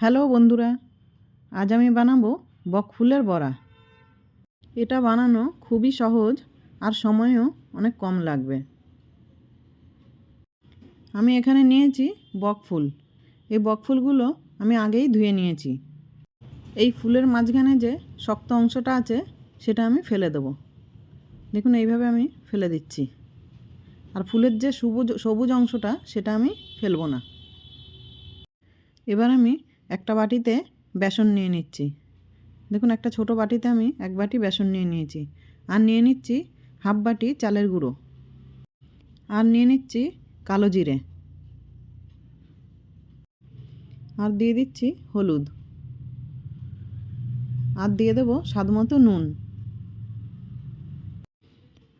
Hello বন্ধুরা, আজ আমি বানাবো বকফুলের বড়া। এটা বানানো খুবই সহজ আর সময়ও অনেক কম লাগবে। আমি এখানে নিয়েছি বকফুল এই বকফুলগুলো আমি আগেই ধুয়ে নিয়েছি। এই ফুলের মাঝখানে যে শক্ত অংশটা আছে, সেটা আমি ফেলে দেবো। দেখুন, এইভাবে আমি ফেলে দিচ্ছি। আর ফুলের যে সবুজ সবুজ অংশটা, সেটা আমি ফেলব না। এবার আমি একটা বাটিতে বেসন নিয়ে নিচ্ছি। দেখুন, একটা ছোট বাটিতে আমি এক বাটি বেসন নিয়ে নিয়েছি। আর নিয়ে নিচ্ছি হাফ বাটি চালের গুঁড়ো। আর নিয়ে নিচ্ছি কালো জিরে। আর দিয়ে দিচ্ছি হলুদ। আর দিয়ে দেবো স্বাদ মতো নুন।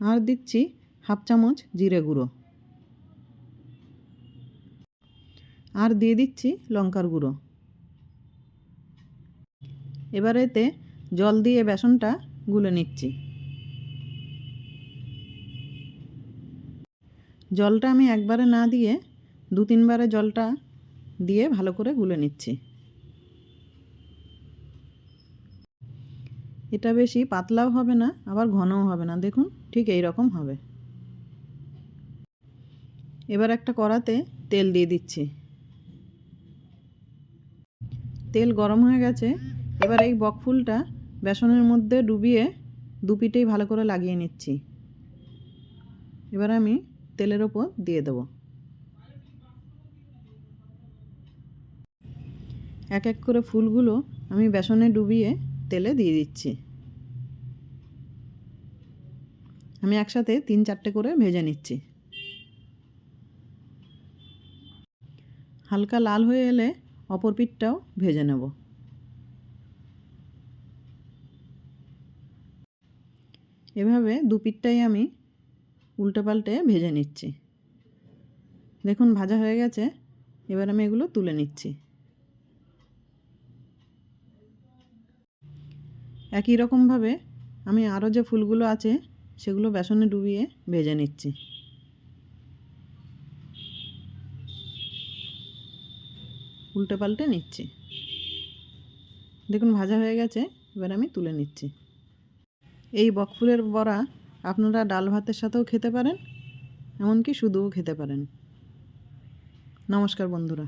আর দিচ্ছি হাফ চামচ জিরে গুঁড়ো। আর দিয়ে দিচ্ছি লঙ্কার গুঁড়ো। এবার এতে জল দিয়ে বেসনটা গুলে নিচ্ছি। জলটা আমি একবারে না দিয়ে দু তিনবারে জলটা দিয়ে ভালো করে গুলে নিচ্ছি। এটা বেশি পাতলাও হবে না, আবার ঘনও হবে না। দেখুন, ঠিক এই রকম হবে। এবার একটা কড়াতে তেল দিয়ে দিচ্ছি। তেল গরম হয়ে গেছে এবার এই বকফুলটা বেসনের মধ্যে ডুবিয়ে দু পিঠেই ভালো করে লাগিয়ে নিচ্ছি। এবার আমি তেলের ওপর দিয়ে দেবো। এক এক করে ফুলগুলো আমি বেসনে ডুবিয়ে তেলে দিয়ে দিচ্ছি। আমি একসাথে তিন চারটে করে ভেজে নিচ্ছি। হালকা লাল হয়ে এলে অপর পিঠটাও ভেজে নেব। এভাবে দু পিঠটাই আমি উল্টে পাল্টে ভেজে নিচ্ছি। দেখুন, ভাজা হয়ে গেছে। এবার আমি এগুলো তুলে নিচ্ছি। একই রকমভাবে আমি আরও যে ফুলগুলো আছে, সেগুলো বেসনে ডুবিয়ে ভেজে নিচ্ছি। উল্টে পাল্টে নিচ্ছি। দেখুন, ভাজা হয়ে গেছে। এবার আমি তুলে নিচ্ছি। এই বকফুলের বড়া আপনারা ডাল ভাতের সাথেও খেতে পারেন, এমনকি শুধুও খেতে পারেন। নমস্কার বন্ধুরা।